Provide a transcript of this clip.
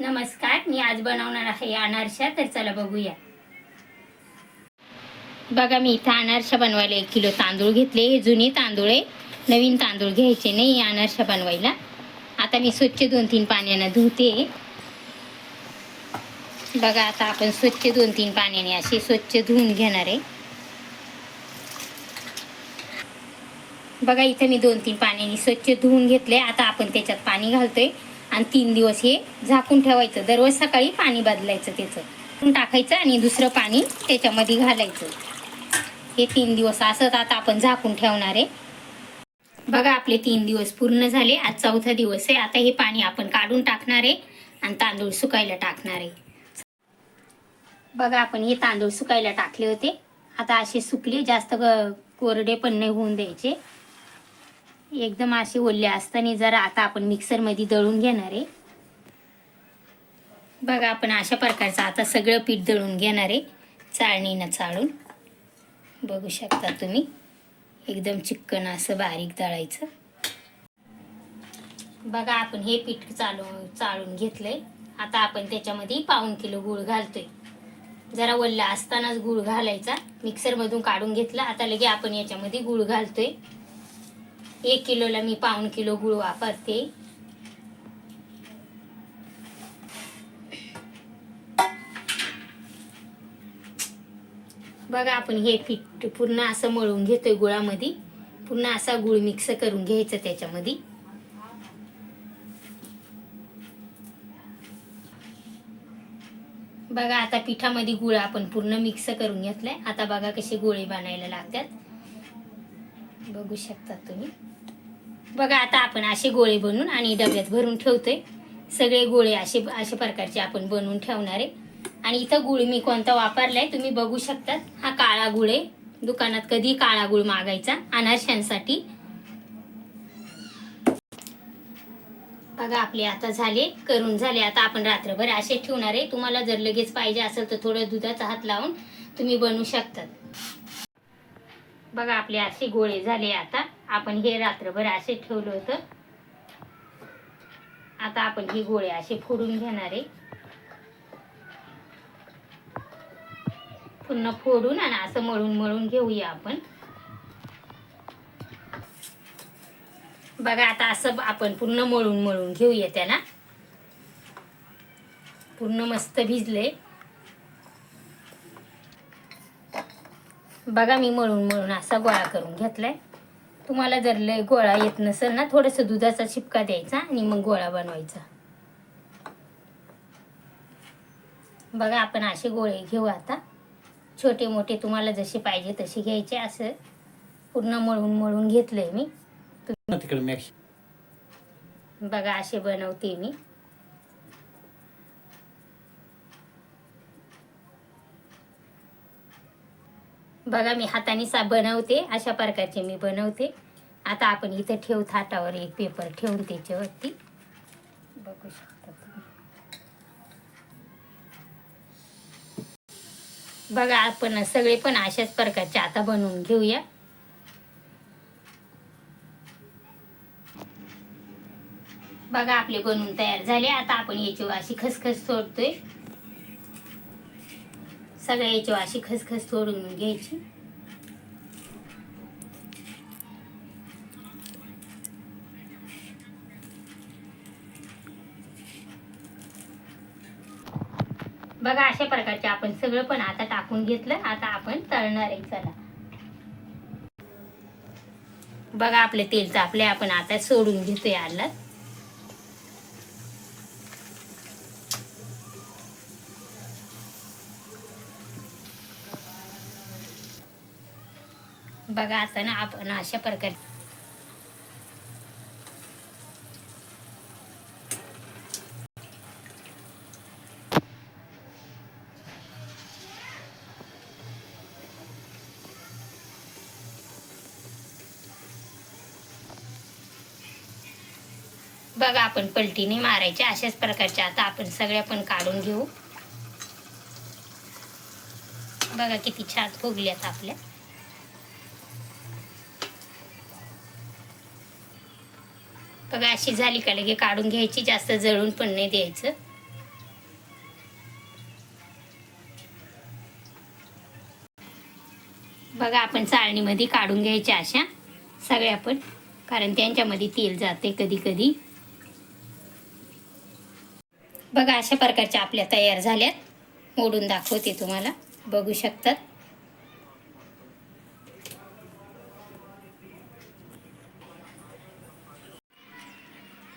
नमस्कार मी आज बनवणार आहे अनारशा तर चला बघूया. बघा मी इथं अनारशा बनवायला एक किलो तांदूळ घेतले. हे जुने तांदूळ आहे. नवीन तांदूळ घ्यायचे नाही अनारशा बनवायला. आता मी स्वच्छ दोन तीन पाण्यानं धुते. बघा आता आपण स्वच्छ दोन तीन पाण्याने असे स्वच्छ धुवून घेणार आहे. बघा इथं मी दोन तीन पाण्याने स्वच्छ धुवून घेतले आता आपण त्याच्यात पाणी घालतोय. आणि तीन दिवस हे झाकून ठेवायचं. दररोज सकाळी पाणी बदलायचं त्याचं. टाकायचं आणि दुसरं पाणी त्याच्यामध्ये घालायचं. हे तीन दिवस असंच आता आपण झाकून ठेवणार आहे. बघा आपले तीन दिवस पूर्ण झाले. आज चौथा दिवस आहे. आता हे पाणी आपण काढून टाकणार आहे आणि तांदूळ सुकायला टाकणार आहे. बघा आपण हे तांदूळ सुकायला टाकले होते. आता असे सुकले जास्त कोरडे पण नाही होऊन द्यायचे. एकदम असे ओले असताना जरा आता आपण मिक्सरमध्ये दळून घेणार आहे. बघा आपण अशा प्रकारचं आता सगळं पीठ दळून घेणार आहे चाळणीनं चाळून. बघू शकता तुम्ही एकदम चिक्कन असं बारीक दळायचं. बघा आपण हे पीठ चालू चाळून घेतलंय. आता आपण त्याच्यामध्ये पाऊन किलो गूळ घालतोय. जरा वल्ला असतानाच गूळ घालायचा. मिक्सरमधून काढून घेतला. आता लगे आपण याच्यामध्ये गूळ घालतोय. एक किलोला मी पाऊण किलो गूळ वापरते. बघा आपण हे पीठ पूर्ण असं मळून घेतोय गुळामध्ये. पूर्ण असा गुळ मिक्स करून घ्यायचं त्याच्यामध्ये. बघा आता पिठामध्ये गुळ आपण पूर्ण मिक्स करून घेतलाय. आता बघा कसे गोळे बनायला लागतात. बघू शकता तुम्ही. बघा आता आपण असे गोळे बनवून आणि डब्यात भरून ठेवतोय. सगळे गोळे असे अशा प्रकारचे आपण बनवून ठेवणार आहे. आणि इथं गुळ मी कोणता वापरलाय तुम्ही बघू शकतात. हा काळा गुळ आहे. दुकानात कधी काळा गुळ मागायचा अनारशांसाठी. बघा आपले आता झाले करून झाले. आता आपण रात्रभर असे ठेवणार आहे. तुम्हाला जर लगेच पाहिजे असेल तर थोडं दुधाचा हात लावून तुम्ही बनवू शकतात. बघा आपले असे गोळे झाले आता. आपण हे रात्रभर असे ठेवलं होतं. आता आपण हे गोळे असे फोडून घेणार आहे. पुन्हा फोडून आणि असं मळून मळून घेऊया आपण. बघा आता असं आपण पूर्ण मळून मळून घेऊया त्याला. पूर्ण मस्त भिजले. बघा मी मळून मळून असा गोळा करून घेतलाय. तुम्हाला जर लय गोळा येत नसेल ना थोडंसं दुधाचा शिपका द्यायचा आणि मग गोळा बनवायचा. बघा आपण असे गोळे घेऊ आता. छोटे मोठे तुम्हाला जसे पाहिजे तसे घ्यायचे. असं पूर्ण मळून मळून घेतलंय मी. बघा असे बनवते मी. बघा मी हाताने सा बनवते अशा प्रकारचे मी बनवते. आता आपण इथं ठेवू थाटावर एक पेपर ठेवून त्याच्यावरती. बघू शकता बघा आपण सगळे पण अशाच प्रकारचे आता बनवून घेऊया. बघा आपले बनवून तयार झाले. आता आपण याची अशी खसखस सोडतोय. सगळ्या याची अशी खसखस सोडून घ्यायची. बघा अशा प्रकारचे आपण सगळं पण आता टाकून घेतलं. आता आपण तळणार आहे चला. बघा आपले तेल चापले आपण आता सोडून घेतोय आला. बघा आता ना आपण अशा प्रकारे बघा आपण पलटीने मारायचे अशाच प्रकारचे. आता आपण सगळ्या पण काढून घेऊ. बघा किती छान फुगल्यात आपल्या. बघा अशी झाली का लगे? काढून घ्यायची जास्त जळून पण नाही द्यायचं. बघा आपण चाळणीमध्ये काढून घ्यायच्या अशा सगळ्या पण कारण त्यांच्यामध्ये तेल जाते कधी कधी बघा अशा प्रकारच्या आपल्या तयार झाल्यात. मोडून दाखवते तुम्हाला. बघू शकतात.